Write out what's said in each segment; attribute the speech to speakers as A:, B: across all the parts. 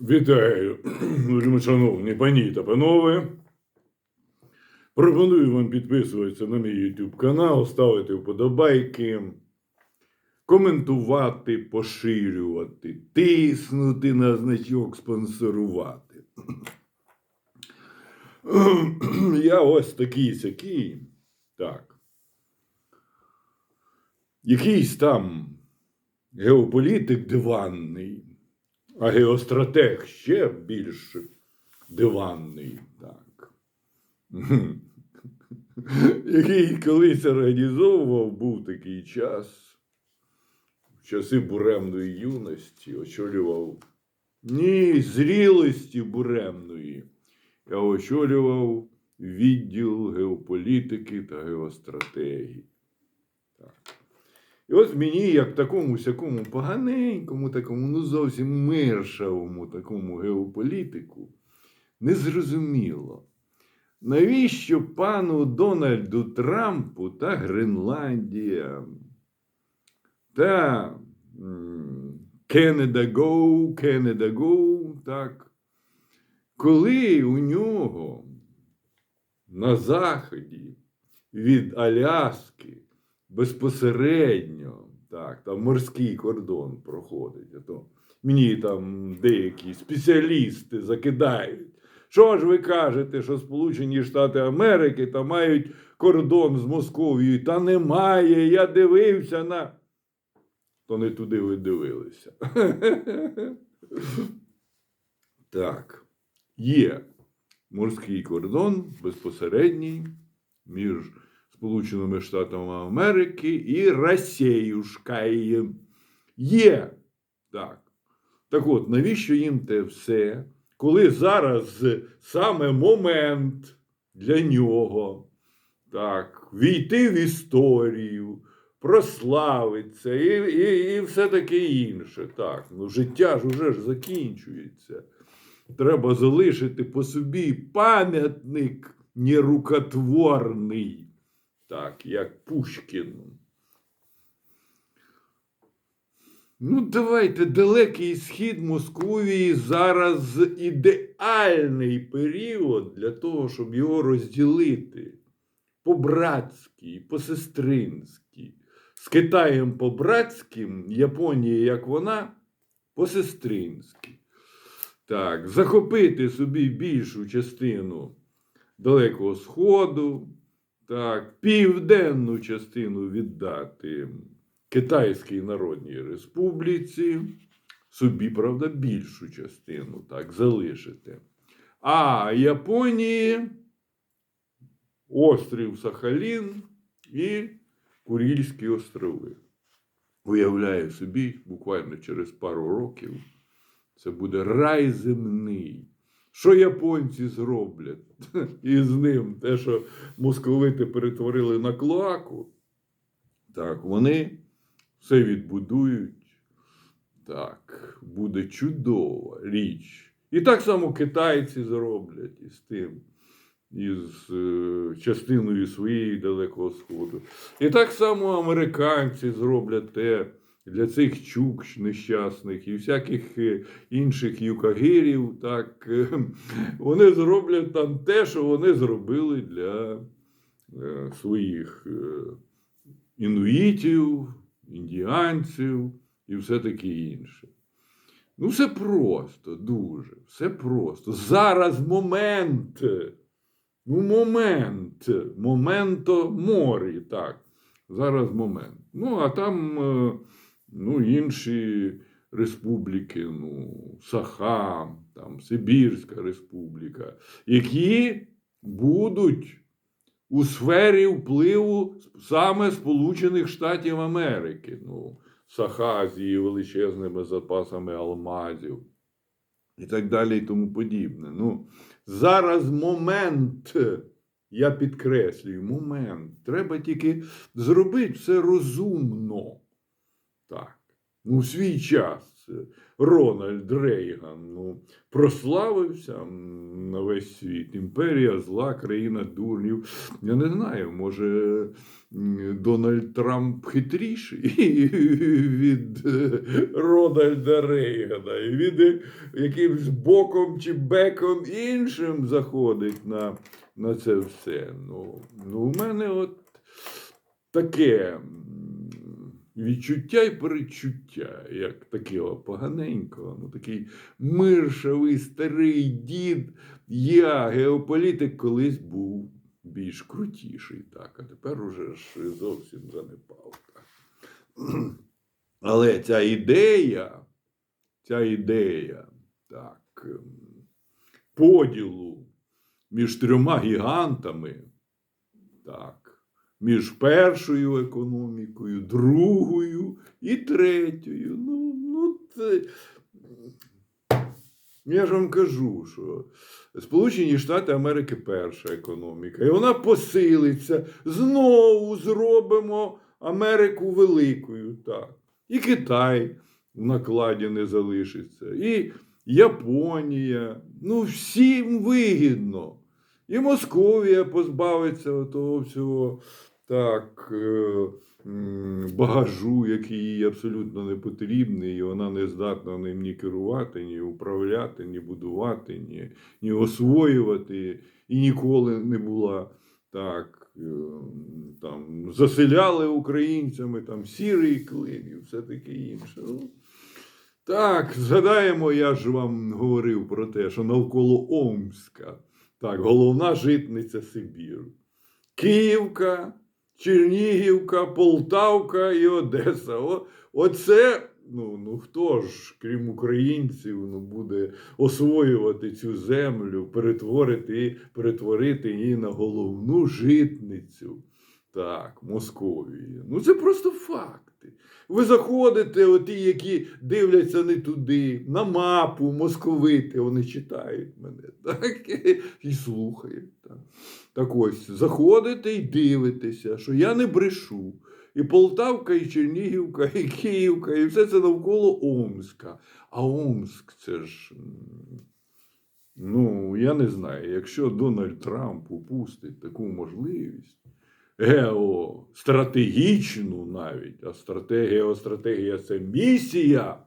A: Вітаю, шановні пані та панове. Пропоную вам підписуватися на мій YouTube канал, ставити вподобайки, коментувати, поширювати, тиснути на значок спонсорувати. Я ось такий сякий. Так. Якийсь там геополітик диванний. А геостратег ще більш диванний, так. Який колись організовував, був такий час, в часи буремної юності, очолював ні, зрілості буремної. Я очолював відділ геополітики та геостратегії. Так. І ось мені, як такому сякому поганенькому, такому, ну зовсім миршавому такому геополітику, незрозуміло, навіщо пану Дональду Трампу та Гренландія та Canada Go, Canada Go, так, коли у нього на заході від Аляски безпосередньо, так, там морський кордон проходить. А то мені там деякі спеціалісти закидають. Що ж ви кажете, що Сполучені Штати Америки там мають кордон з Московією? Та немає. Я дивився на. То не туди ви дивилися. Так, є морський кордон безпосередній між Сполученими Штатами Америки і Росіюшкою. Є. Так. Так от, навіщо їм те все, коли зараз саме момент для нього так, війти в історію, прославитися і, і, і все таке інше. Так, ну життя ж уже ж закінчується. Треба залишити по собі пам'ятник нерукотворний, так, як Пушкін. Ну, давайте далекий схід Московії зараз ідеальний період для того, щоб його розділити по-братськи, по-сестринськи. З Китаєм по-братським, Японія, як вона, по-сестринськи. Так, захопити собі більшу частину Далекого Сходу, так, південну частину віддати Китайській Народній Республіці, собі, правда, більшу частину так, залишити. А Японії острів Сахалін і Курільські острови. Уявляю собі, буквально через пару років це буде рай земний. Що японці зроблять із ним? Те, що московити перетворили на клоаку, так, вони все відбудують. Так, буде чудова річ. І так само китайці зроблять із тим, із е, частиною своєї Далекого Сходу. І так само американці зроблять те для цих чук нещасних і всяких е, інших юкагирів. Так, е, вони зроблять там те, що вони зробили для е, своїх інуїтів, індіанців і все таке інше. Ну, все просто, дуже, все просто. Зараз момент. Ну, момент. Моменто морі, так. Зараз момент. Ну, а там ну, інші республіки, ну, Саха, там, Сибірська республіка, які будуть у сфері впливу саме Сполучених Штатів Америки. Ну, Саха з її величезними запасами алмазів і так далі, і тому подібне. Ну, зараз момент, я підкреслюю, момент. Треба тільки зробити все розумно. Так. В свій час. Рональд Рейган ну, прославився на весь світ. Імперія зла, країна дурнів. Я не знаю, може Дональд Трамп хитріший від е, Рональда Рейгана, і від якимсь боком чи беком іншим заходить на, на це все. Ну, ну, у мене от таке відчуття і перечуття, як такого поганенького, ну такий миршавий старий дід. Я, геополітик, колись був більш крутіший, так, а тепер уже ж зовсім занепав. Так. Але ця ідея, ця ідея, так, ем, поділу між трьома гігантами, так, між першою економікою, другою і третьою. Ну, ну це... Я ж вам кажу, що Сполучені Штати Америки перша економіка, і вона посилиться. Знову зробимо Америку великою. Так. І Китай в накладі не залишиться, і Японія. Ну, всім вигідно. І Московія позбавиться того всього так, е, багажу, який їй абсолютно не потрібний, і вона не здатна ним ні керувати, ні управляти, ні будувати, ні, ні освоювати, і ніколи не була так. е, Там, заселяли українцями там сірий клин і все таке інше. Ну, так, згадаємо, я ж вам говорив про те, що навколо Омська, так, головна житниця Сибіру. Київка, Чернігівка, Полтавка і Одеса. О, оце, ну, ну хто ж, крім українців, ну, буде освоювати цю землю, перетворити, перетворити її на головну житницю. Так, Московії. Ну це просто факти. Ви заходите, оті, які дивляться не туди, на мапу московити, вони читають мене, так, і слухають. Так. так ось, заходите і дивитеся, що я не брешу. І Полтавка, і Чернігівка, і Київка, і все це навколо Омська. А Омськ це ж. Ну, я не знаю, якщо Дональд Трамп упустить таку можливість, геостратегічну навіть, а стратегія, геостратегія це місія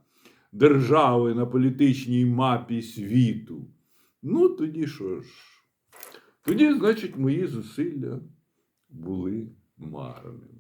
A: держави на політичній мапі світу. Ну, тоді що ж? Тоді, значить, мої зусилля були марними.